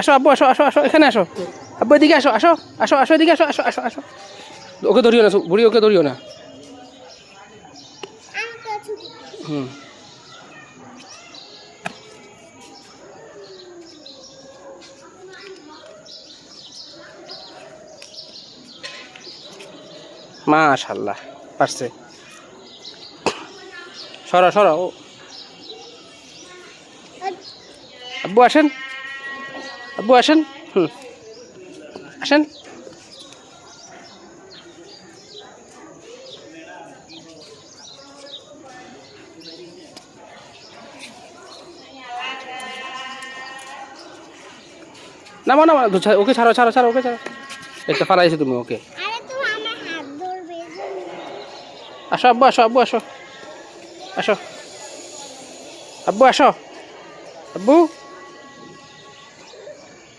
আসো আব্বু, আসো আসো আসো, এখানে আসো। আব্বু, এদিকে আসো আসো আসো আসো, এদিকে আসো আসো আসো আসো। ওকে ধরিও না, বুড়ি ওকে ধরিও না। হুম। মাশাল্লাহ, পারছে। সরা সরা, ও। আব্বু, আসেন। আব্বু আসেন। হুম। আসেন। নামো নামো ওকে ছাড়ো ছাড়ো ছাড়ো ওকে ছাড়ো। একটা তুমি ওকে। আরে তুমি ধরবে আসো আব্বু আসো আব্বু আসো। আসো। আব্বু আসো। আব্বু।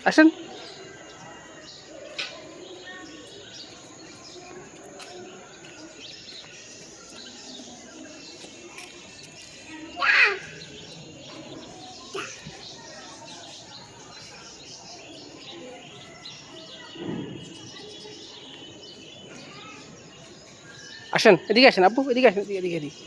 আসেন। আসেন এদিকে আসেন আব্বু এদিকে আসেন এদিকে এদিকে এদিকে।